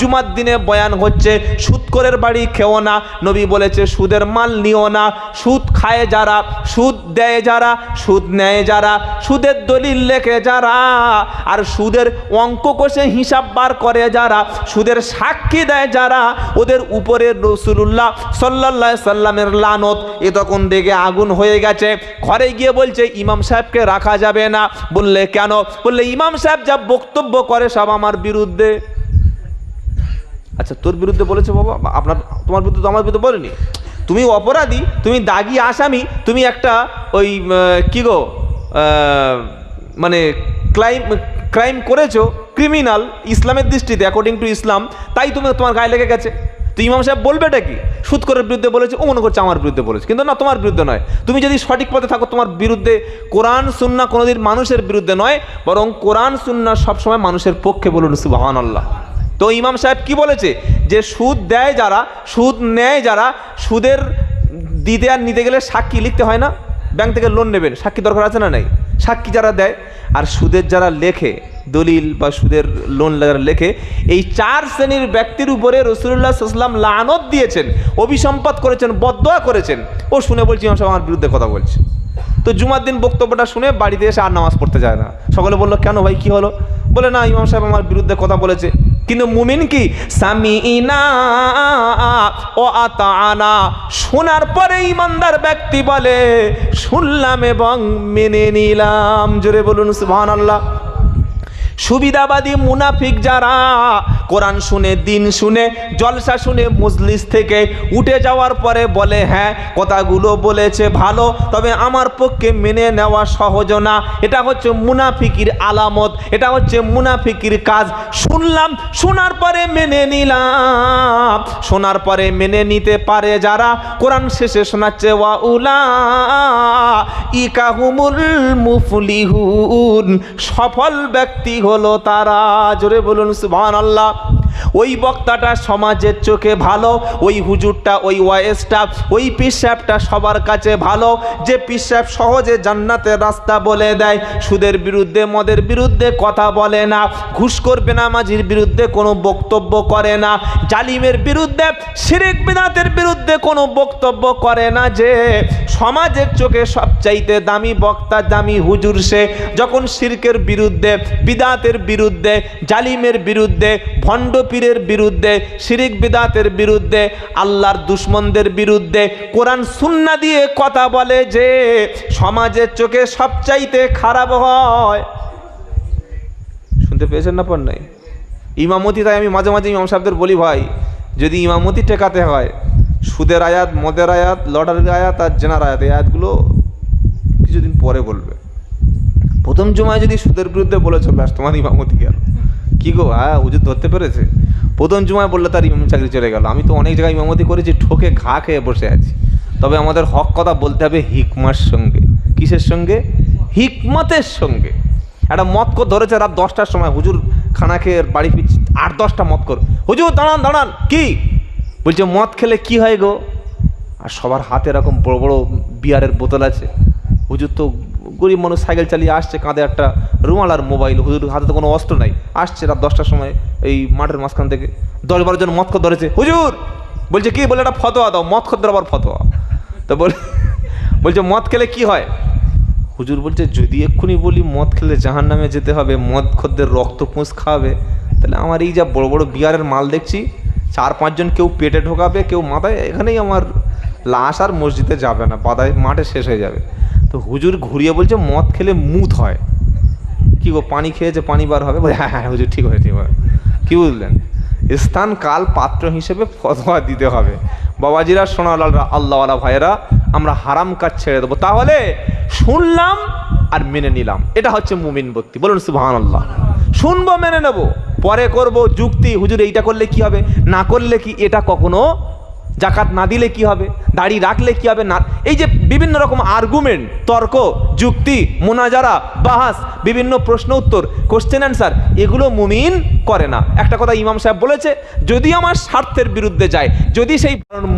জুমার দিনে বয়ান হচ্ছে সুদকরের বাড়ি খেও না। নবী বলেছে, সুদের মাল নিও না। সুদ খায় যারা, সুদ দেয় যারা, সুদ নেয় যারা, সুদের দলিল লেখে যারা, আর সুদের অঙ্ক কষে হিসাব বার করে যারা, সুদের সাক্ষী দেয় যারা, ওদের উপরে রসুল্লাহ সাল্লাহ সাল্লামের লানত। এ তখন দেখে আগুন হয়ে গেছে। ঘরে গিয়ে বলছে, ইমাম সাহেবকে রাখা যাবে না। বললে, কেন? বললে, ইমাম সাহেব যা বক্তব্য করে সব আমার বিরুদ্ধে। আচ্ছা তোর বিরুদ্ধে বলেছে বাবা আপনার, তোমার বিরুদ্ধে তো আমার বিরুদ্ধে বলেনি। তুমি অপরাধী, তুমি দাগি আসামি, তুমি একটা ওই কি গো মানে ক্লাইম, ক্রাইম করেছ, ক্রিমিনাল, ইসলামের দৃষ্টিতে অ্যাকর্ডিং টু ইসলাম, তাই তুমি তোমার গায়ে লেগে গেছে। তো ইমাম সাহেব বলবে এটা কি? সুৎকরের বিরুদ্ধে বলেছে, ও মনে করছে আমার বিরুদ্ধে বলেছে। কিন্তু না, তোমার বিরুদ্ধে নয়। তুমি যদি সঠিক পথে থাকো, তোমার বিরুদ্ধে কোরআন সুন্না কোনোদিন মানুষের বিরুদ্ধে নয়, বরং কোরআন সুন্না সবসময় মানুষের পক্ষে বলুন সুবাহান আল্লাহ তো ইমাম সাহেব কি বলেছে? যে সুদ দেয় যারা, সুদ নেয় যারা, সুদের দিতে আর নিতে গেলে সাক্ষী লিখতে হয় না? ব্যাংক থেকে লোন নেবেন, সাক্ষী দরকার আছে না নাই? সাক্ষী যারা দেয়, আর সুদের যারা লেখে, দলিল বা সুদের লোন যারা লেখে, এই চার শ্রেণির ব্যক্তির উপরে রসুল্লাহ সাল্লাম লানত দিয়েছেন অভিসম্পাদ করেছেন বদয়া করেছেন। ও শুনে বলছি, ইমাম সাহেব আমার বিরুদ্ধে কথা বলছে। তো জুমার দিন বক্তব্যটা শুনে বাড়িতে এসে আর নামাজ পড়তে যায় না। সকলে বলল, কেন ভাই, কি হলো? বলে, না, ইমাম সাহেব আমার বিরুদ্ধে কথা বলেছে। কিন্তু মুমিন কি? সামি ইনা ও আতানা শোনার পরে ইমানদার ব্যক্তি বলে, শুনলাম এবং মেনে নিলাম। জোরে বলুন, সুবহানাল্লাহ। সুবিধাবাদী মুনাফিক যারা, কোরআন শুনে, দিন শুনে, জলসা শুনে মজলিস থেকে উঠে যাওয়ার পরে বলে হ্যাঁ কথাগুলো বলেছে ভালো, তবে আমার পক্ষে মেনে নেওয়া সহজ না। এটা হচ্ছে মুনাফিকির আলামত, এটা হচ্ছে মুনাফিকির কাজ। শুনলাম, শোনার পরে মেনে নিলাম। শোনার পরে মেনে নিতে পারে যারা, কোরআন শেষে শোনাচ্ছে ওয়া উলা ইকাহুমুল মুফলিহুন। সফল ব্যক্তি হলো তারা? জোরে বলুন সুবহানাল্লাহ। আল্লাহ ওই বক্তাটা সমাজের চোখে ভালো, ওই হুজুরটা, ওই ওয়েসটা ওই পিসাবটা সবার কাছে ভালো। যে পিসাব সহজে জান্নাতের রাস্তা বলে দেয়, সুদের বিরুদ্ধে, মদের বিরুদ্ধে কথা বলে না, ঘুষ করবে না মাঝির বিরুদ্ধে কোনো বক্তব্য করে না, জালিমের বিরুদ্ধে, শিরেক বিনাতের বিরুদ্ধে কোনো বক্তব্য করে না যে, সমাজের চোখে সবচাইতে দামি বক্তা, দামি হুজুর সে। যখন শিরকের বিরুদ্ধে, বিদাতের বিরুদ্ধে, জালিমের বিরুদ্ধে, ভণ্ড পীরের বিরুদ্ধে, শিরিক বিদাতের বিরুদ্ধে, আল্লাহর দুশ্মনদের বিরুদ্ধে কোরআন সুন্না দিয়ে কথা বলে যে সমাজের চোখে সবচাইতে খারাপ হয়। শুনতে পেয়েছেন না পর নাই ইমামতি তাই আমি মাঝে মাঝে ইমাম সাহেবদের বলি ভাই, যদি ইমামতি টেকাতে হয়, সুদের আয়াত, মদের আয়াত, লটারির আয়াত আর জেনার আয়াত, এই আয়াতগুলো কিছুদিন পরে বলবে। প্রথম জমায় যদি সুদের বিরুদ্ধে বলেছ, ব্যাস তোমার ইমামতি গেল। কি গো হ্যাঁ হুজুর ধরতে পেরেছে? প্রথম জুমায় বললে তার ইমাম চাকরি চলে গেল। আমি তো অনেক জায়গায় ইমামতি করেছি, ঠোকে ঘা খেয়ে বসে আছি। তবে আমাদের হক কথা বলতে হবে হিকমার সঙ্গে। কিসের সঙ্গে? হিকমতের সঙ্গে। একটা মত কর ধরেছে রাত দশটার সময়, হুজুর খানা খেয়ে বাড়ি ফিরছি, আট দশটা মত কর। হুজুর, দাঁড়ান দাঁড়ান, কি? বলছে, মদ খেলে কি হয় গো? আর সবার হাতে এরকম বড় বড় বিয়ারের বোতল আছে। হুজুর তো গরিব মানুষ সাইকেল চালিয়ে আসছে, কাঁধে একটা রুমাল আর মোবাইল। হুজুর, হাতে তো কোনো অস্ত্র নাই। আসছে রাত দশটার সময় এই মাঠের মাঝখান থেকে। দশ বারো জন মদ খর ধরেছে। হুজুর! বলছে, কি? বলে একটা ফতোয়া দাও, মদ খদ্দের আবার ফতোয়া। তো বল, বলছে, মদ খেলে কি হয়? হুজুর বলছে, যদি এক্ষুনি বলি, মদ খেলে জাহান নামে যেতে হবে, মদ খদ্দের রক্ত পুঁজ খাওয়াবে, তাহলে আমার এই যা বড় বড় বিয়ারের মাল দেখছি, চার পাঁচজন কেউ পেটে ঢোকাবে, কেউ মাথায়, এখানেই আমার লাশ আর মসজিদে যাবে না বাদায় মাঠে শেষ হয়ে যাবে। তো হুজুর ঘুরিয়ে বলছে মদ খেলে মুত হয়। কি গো পানি খেয়েছে পানি বার হবে? বলে, হ্যাঁ হ্যাঁ হুজুর ঠিক হবে ঠিক হবে কি বুঝলেন? স্থান কাল পাত্র হিসেবে ফতোয়া দিতে হবে। বাবাজিরা সোনাল আল্লাহওয়ালা ভাইয়েরা আমরা হারাম কাজ ছেড়ে দেবো। তাহলে শুনলাম আর মেনে নিলাম। এটা হচ্ছে মুমিন ভক্তি বলুন সুবহান আল্লাহ শুনব মেনে নেব। পরে করব যুক্তি। হুজুর এইটা করলে কি হবে? না করলে কি এটা কখনো জাকাত না দিলে কি হবে? দাড়ি রাখলে কি হবে? না, এই যে বিভিন্ন রকম আর্গুমেন্ট তর্ক, যুক্তি, মোনাজারা, বাহাস, বিভিন্ন প্রশ্ন উত্তর কোশ্চেন অ্যান্সার এগুলো মুমিন করে না। একটা কথা ইমাম সাহেব বলেছে, যদি আমার স্বার্থের বিরুদ্ধে যায়, যদি সেই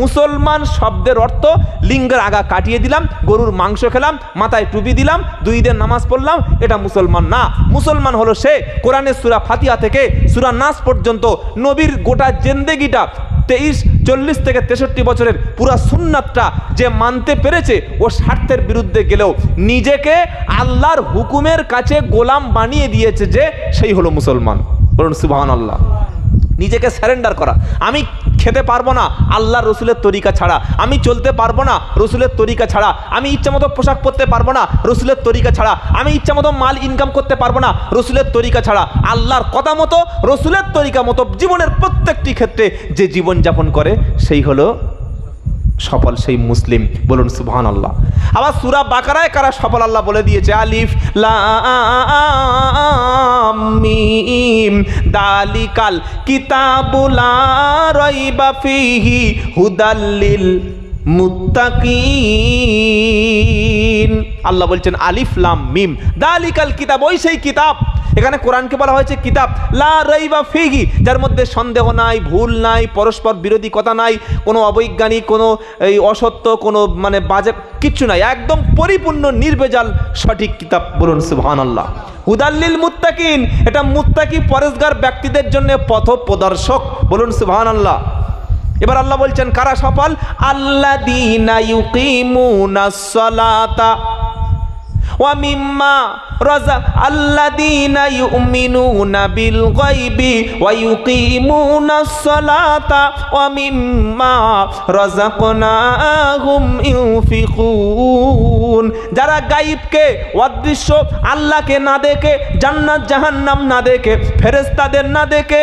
মুসলমান শব্দের অর্থ লিঙ্গের আগা কাটিয়ে দিলাম, গরুর মাংস খেলাম, মাথায় টুপি দিলাম, দুই দিন নামাজ পড়লাম, এটা মুসলমান না। মুসলমান হলো সে কোরআনের সুরা ফাতিয়া থেকে সুরা নাস পর্যন্ত নবীর গোটা জেন্দেগিটা তেইশ, চল্লিশ থেকে তেষট্টি বছরের পুরা সুন্নাতটা যে মানতে পেরেছে, ও স্বার্থের বিরুদ্ধে গেলেও নিজেকে আল্লাহর হুকুমের কাছে গোলাম বানিয়ে দিয়েছে যে, সেই হলো মুসলমান। বলুন সুবাহান আল্লাহ নিজেকে স্যারেন্ডার করা। আমি খেতে পারব না, আল্লাহ রসুলের তরিকা ছাড়া। আমি চলতে পারব না, রসুলের তরিকা ছাড়া। আমি ইচ্ছা মতো পোশাক পরতে পারব না, রসুলের তরিকা ছাড়া। আমি ইচ্ছা মতো মাল ইনকাম করতে পারব না, রসুলের তরিকা ছাড়া। আল্লাহর কথা মতো, রসুলের তরিকা মতো, জীবনের প্রত্যেকটি ক্ষেত্রে যে জীবন যাপন করে, সেই হলো সফল সেই মুসলিম। বলুন সুবহান আল্লাহ আবার সুরা বাকারায় কারা সফল? আল্লাহ বলে দিয়েছে, আলিফ, লাম দালিকাল কিতাবুলা রাইবা ফিহি হুদাল্লিল মুত্তাকিন। আল্লাহ বলছেন, আলিফ, লাম, মিম। দালিকাল কিতাব, ওই সেই কিতাব এখানে কোরআনকে বলা হয়েছে কিতাব। লা রইবা ফিহি, যার মধ্যে সন্দেহ নাই, ভুল নাই, পরস্পর বিরোধী কথা নাই, কোনো অবৈজ্ঞানিক, কোনো এই অসত্য, কোনো মানে বাজে কিচ্ছু নাই। একদম পরিপূর্ণ নির্বেজাল সঠিক কিতাব বলুন সুবহান আল্লাহ হুদাল্লিল মুত্তাকিন, এটা মুত্তাকি পরেশগার ব্যক্তিদের জন্য পথ প্রদর্শক বলুন সুবহান আল্লাহ এবার আল্লাহ বলছেন, কারা সফল? আল্লাহ দিনা ইউকিমুনাস সালাতা ওয়া মিম্মা রাজা আল্লাযীনা ইউমিনুনা বিল গায়বি ওয়া ইউকিমুনাস সালাতা ওয়া মিম্মা রাযাকনাহুম ইউফিকুন যারা গায়বকে, অদৃশ্য আল্লাহকে না দেখে, জান্নাত জাহান্নাম না দেখে, ফেরেশতাদের না দেখে,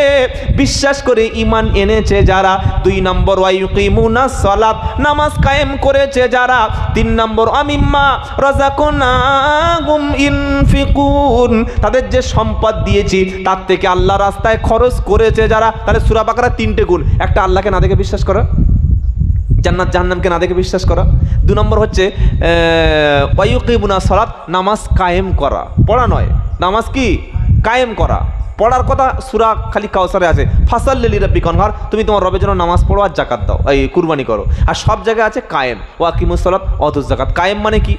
বিশ্বাস করে ইমান এনেছে যারা, দুই নম্বর ওয়া ইউকিমুনাস সালাত, নামাজ কায়েম করেছে যারা, তিন নম্বর অমিম্মা আমিম্মা রাযাকনাহুম ইনফিকুন তাদের যে সম্পদ দিয়েছি, তার থেকে আল্লাহ রাস্তায় খরচ করেছে যারা। তাহলে সূরা বাকারা তিনটে গুণ। একটা আল্লাহকে না দেখে বিশ্বাস করা। জান্নাত জাহান্নামকে না দেখে বিশ্বাস করা। দু নম্বর হচ্ছে ওয়াইকিবুনা সলাৎ নামাজ কায়েম করা। পড়া নয়। নামাজ কি? কায়েম করা। পড়ার কথা সুরা খালি কাউসারে আছে। ফাসাল্লি রব্বি কনহার তুমি তোমার রবের জন্য নামাজ পড়ো আর জাকাত দাও। এই কুরবানি করো। আর সব জায়গায় আছে কায়েম। ওয়াকিমুস সালাত অতুস জাকাত কায়েম মানে কি?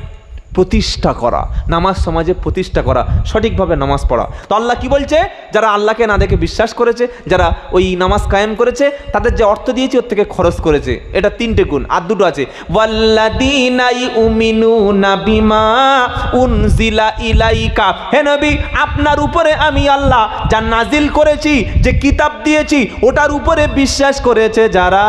প্রতিষ্ঠা করা, নামাজ সমাজে প্রতিষ্ঠা করা, সঠিকভাবে নামাজ পড়া। তো আল্লাহ কি বলছে? যারা আল্লাহকে না দেখে বিশ্বাস করেছে, যারা ওই নামাজ কায়েম করেছে, তাদের যে অর্থ দিয়েছে, ওর থেকে খরচ করেছে। এটা তিনটে গুণ, আর দুটো আছে। ইলাইকা। আপনার উপরে আমি আল্লাহ যা নাজিল করেছি, যে কিতাব দিয়েছি, ওটার উপরে বিশ্বাস করেছে যারা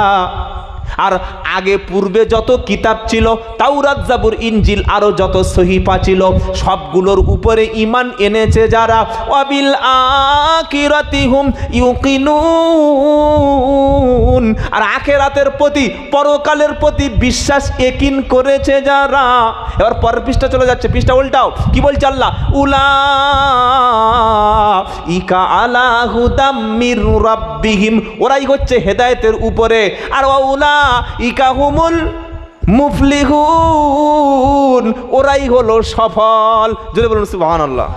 আর আগে পূর্বে যত কিতাব ছিল, তাওরাত, জাবুর, ইনজিল আরও যত সহিফা ছিল, সবগুলোর উপরে ইমান এনেছে যারা। অবিল আকিরাতিহুম ইউকিনুন। আর আখেরাতের প্রতি, পরকালের প্রতি বিশ্বাস একিন করেছে যারা। এবার পরের পৃষ্ঠা চলে যাচ্ছে, পৃষ্ঠা উল্টাও। কি বলছে আল্লাহ? উলা ইকা আলা হুদাম মির রাব্বিহিম। ওরাই হচ্ছে হেদায়েতের উপরে। আর উলা ইকা হুমুল মুফলিহুন। ওরাই হলো সফল। যদি বলুন, সুবহানাল্লাহ।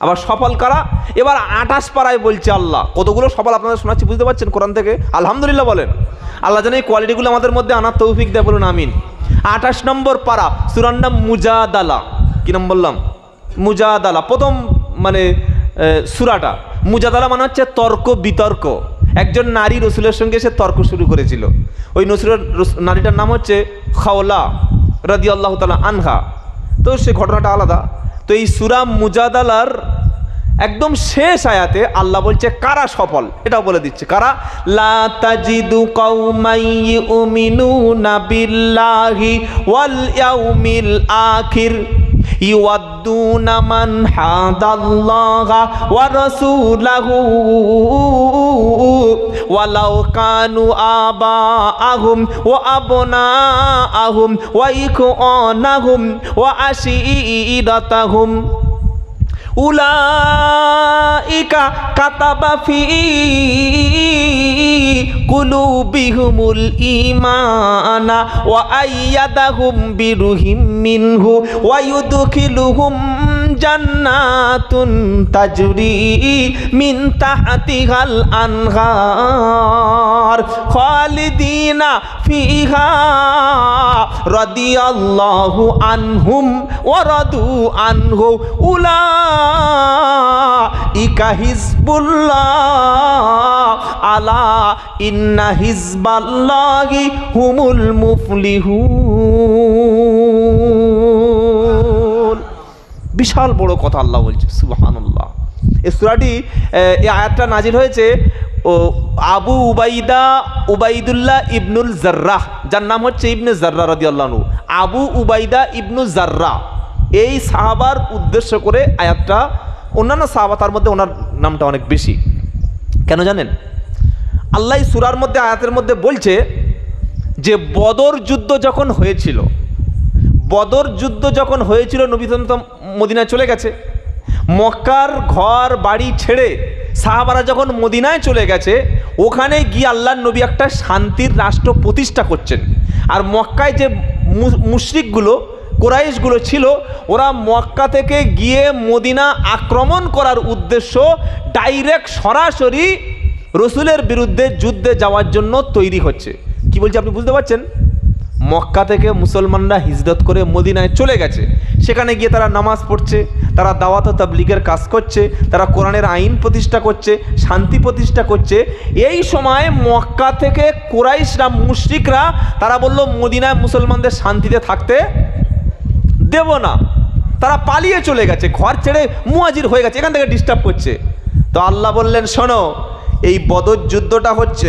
আবার সফল কারা? এবার আটাশ পাড়ায় বলছে আল্লাহ। কতগুলো সফল আপনাদের শোনাচ্ছি, বুঝতে পারছেন কোরআন থেকে? আলহামদুলিল্লাহ বলেন। আল্লাহ যেন এই কোয়ালিটিগুলো আমাদের মধ্যে আনার তৌফিক দেয়, বলুন, আমিন। আঠাশ নম্বর পাড়া, সুরার নাম মুজাদালা। কি নাম বললাম? মুজাদালা। প্রথম মানে সুরাটা। মুজাদালা মানে হচ্ছে তর্ক বিতর্ক একজন নারী রসুলের সঙ্গে সে তর্ক শুরু করেছিল। ওই নসুরের নারীটার নাম হচ্ছে খাওলা রাদি আল্লাহ তালা আনহা। তো সে ঘটনাটা আলাদা। তো এই সুরাম মুজাদালার একদম শেষ আয়াতে আল্লাহ বলছে, কারা সফল? এটাও বলে দিচ্ছে, কারা? লা তাজিদু কওমাই ইউমিনুনা ওয়াল ইয়াউমিল আখির ইউয়াদ্দুনা মান হাদাল্লাহা ওয়া রাসূলাহু। ওয়ালাউ কানু আবা আহুম ও আবাআহুম ওয়া আবনাআহুম ওয়া ইখওয়ানাহুম ওয়া আশীরাতাহুম উলাইকা কাতাবা ফি কুলুবিহুমুল ঈমানা ওয়া আইয়াদাহুম বিরুহিম মিনহু ওয়া ইউদখিলুহুম জান্নাতুন তাজরি মিন তাহতিহাল আনহার খালিদিনা ফিহা রাদিয়াল্লাহু আনহুম ওয়া রাদু আনহু উলাইকা হিজবুল্লাহ আলা ইন্না হিজবাল্লাহি হুমুল মুফলিহুন। বিশাল বড় কথা আল্লাহ বলছে, সুবহানাল্লাহ। এই সুরাটি এই আয়াতটা নাজির হয়েছে, ও, Abu Ubaida Ubaidullah Ibnul Jarrah, যার নাম হচ্ছে ইবনে জার্রা রাদিয়াল্লাহু আনহু। আবু উবাইদা ইবনু জার্রা এই সাহাবার উদ্দেশ্য করে আয়াতটা, অন্যান্য সাহাবা তার মধ্যে ওনার নামটা অনেক বেশি। কেন জানেন? আল্লাহ সূরার মধ্যে, আয়াতের মধ্যে বলছে যে, বদর যুদ্ধ যখন হয়েছিল, বদর যুদ্ধ যখন হয়েছিল নবী তো মদিনায় চলে গেছে। মক্কার ঘর, বাড়ি ছেড়ে সাহাবারা যখন মদিনায় চলে গেছে, ওখানে গিয়ে আল্লাহর নবী একটা শান্তির রাষ্ট্র প্রতিষ্ঠা করছেন। আর মক্কায় যে মুশরিকগুলো, কোরাইশগুলো ছিল, ওরা মক্কা থেকে গিয়ে মদিনা আক্রমণ করার উদ্দেশ্য ডাইরেক্ট সরাসরি রসুলের বিরুদ্ধে যুদ্ধে যাওয়ার জন্য তৈরি হচ্ছে। কি বলছি আপনি বুঝতে পারছেন? মক্কা থেকে মুসলমানরা হিজরত করে মদিনায় চলে গেছে। সেখানে গিয়ে তারা নামাজ পড়ছে, তারা দাওয়াত ও তাবলিগের কাজ করছে, তারা কোরআনের আইন প্রতিষ্ঠা করছে, শান্তি প্রতিষ্ঠা করছে। এই সময় মক্কা থেকে কোরাইশরা, মুশরিকরা, তারা বলল, মদিনায় মুসলমানদের শান্তিতে থাকতে দেব না। তারা পালিয়ে চলে গেছে, ঘর ছেড়ে মুয়াজির হয়ে গেছে, এখান থেকে ডিস্টার্ব করছে। তো আল্লাহ বললেন, শোনো, এই বদর যুদ্ধটা হচ্ছে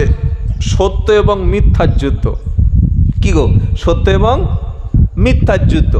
সত্য এবং মিথ্যার যুদ্ধ। কি গো? সত্য এবং মিথ্যার যুদ্ধ।